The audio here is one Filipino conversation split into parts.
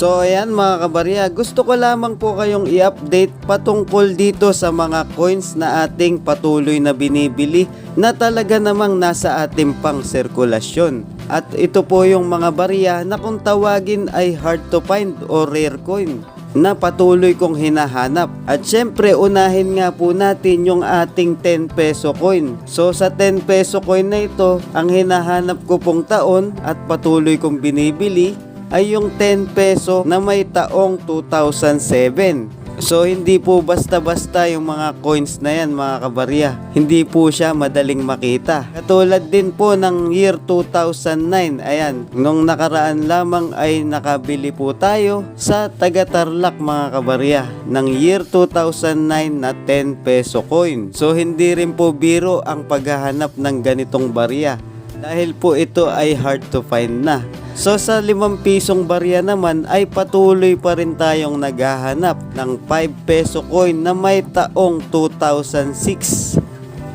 So ayan mga kabarya, gusto ko lamang po kayong i-update patungkol dito sa mga coins na ating patuloy na binibili na talaga namang nasa ating pang sirkulasyon. At ito po yung mga barya na kung tawagin ay hard to find o rare coin na patuloy kong hinahanap. At syempre, unahin nga po natin yung ating 10 peso coin. So sa 10 peso coin na ito, ang hinahanap ko pong taon at patuloy kong binibili ay yung 10 peso na may taong 2007. So hindi po basta-basta yung mga coins na yan mga kabarya. Hindi po siya madaling makita. Katulad din po ng year 2009. Ayan, nung nakaraan lamang ay nakabili po tayo sa taga Tarlac mga kabarya ng year 2009 na 10 peso coin. So hindi rin po biro ang paghahanap ng ganitong barya dahil po ito ay hard to find na. So sa 5 pisong barya naman ay patuloy pa rin tayong naghahanap ng 5 peso coin na may taong 2006.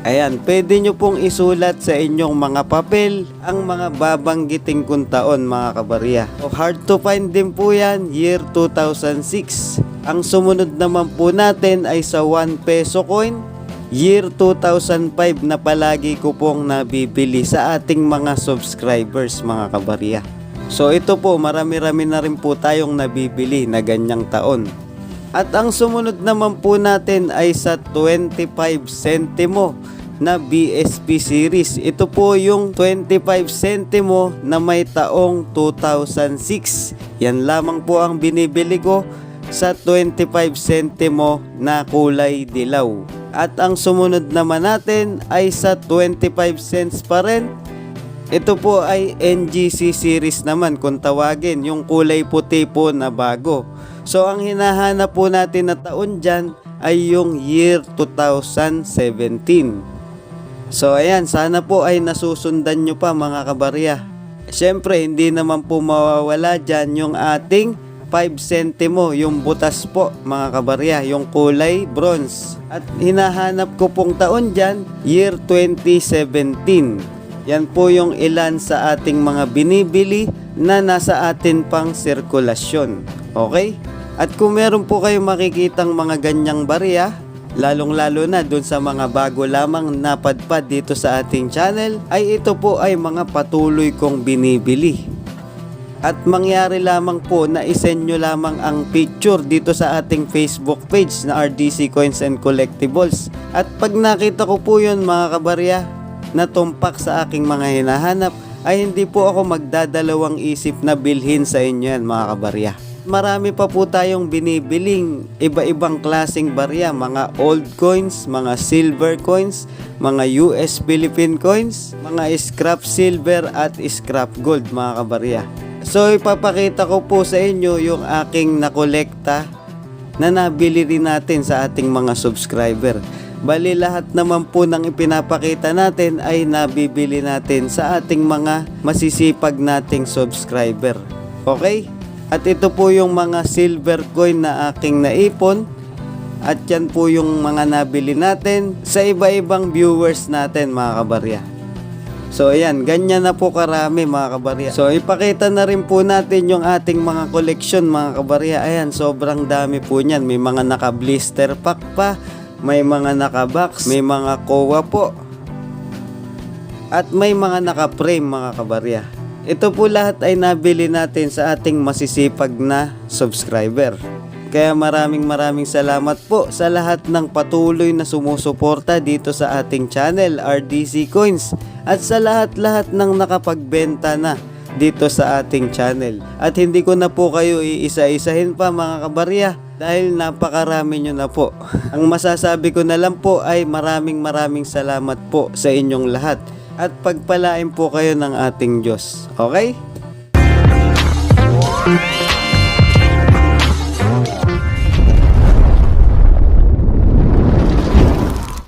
Ayan, pwede nyo pong isulat sa inyong mga papel ang mga babanggiting kung taon mga kabarya. O hard to find din po yan, year 2006. Ang sumunod naman po natin ay sa 1 peso coin, year 2005 na palagi ko pong nabibili sa ating mga subscribers mga kabarya. So ito po, marami-rami na rin po tayong nabibili na ganyang taon. At ang sumunod naman po natin ay sa 25 centimo na BSP series. Ito po yung 25 centimo na may taong 2006. Yan lamang po ang binibili ko sa 25 centimo na kulay dilaw. At ang sumunod naman natin ay sa 25 cents pa rin ito po ay NGC series naman kung tawagin, yung kulay puti po na bago. So ang hinahanap po natin na taon dyan ay yung year 2017. So ayan, sana po ay nasusundan nyo pa mga kabarya. Siyempre, hindi naman po mawawala dyan yung ating 5 centimo, yung butas po mga kabarya, yung kulay bronze. At hinahanap ko pong taon dyan, year 2017. Yan po yung ilan sa ating mga binibili na nasa atin pang sirkulasyon. Okay? At kung meron po kayong makikitang mga ganyang barya, lalong-lalo na dun sa mga bago lamang napadpad dito sa ating channel, ay ito po ay mga patuloy kong binibili. At mangyari lamang po na isend nyo lamang ang picture dito sa ating Facebook page na RDC Coins and Collectibles. At pag nakita ko po yun mga kabarya, na tumpak sa aking mga hinahanap, ay hindi po ako magdadalawang isip na bilhin sa inyo yan mga kabarya. Marami pa po tayong binibiling iba-ibang klaseng barya, mga old coins, mga silver coins, mga US Philippine coins, mga scrap silver at scrap gold mga kabarya. So ipapakita ko po sa inyo yung aking nakolekta na nabili rin natin sa ating mga subscriber. Bali lahat naman po ng ipinapakita natin ay nabibili natin sa ating mga masisipag nating subscriber. Okay? At ito po yung mga silver coin na aking naipon. At yan po yung mga nabili natin sa iba-ibang viewers natin mga kabarya. So ayan, ganyan na po karami mga kabarya. So ipakita na rin po natin yung ating mga collection mga kabarya. Ayan, sobrang dami po niyan. May mga naka-blister pack pa, may mga naka-box, may mga kowa po. At may mga naka-frame mga kabarya. Ito po lahat ay nabili natin sa ating masisipag na subscriber. Kaya maraming maraming salamat po sa lahat ng patuloy na sumusuporta dito sa ating channel RDC Coins at sa lahat-lahat ng nakapagbenta na dito sa ating channel. At hindi ko na po kayo iisa-isahin pa mga kabarya dahil napakarami nyo na po. Ang masasabi ko na lang po ay maraming maraming salamat po sa inyong lahat at pagpalain po kayo ng ating Diyos. Okay?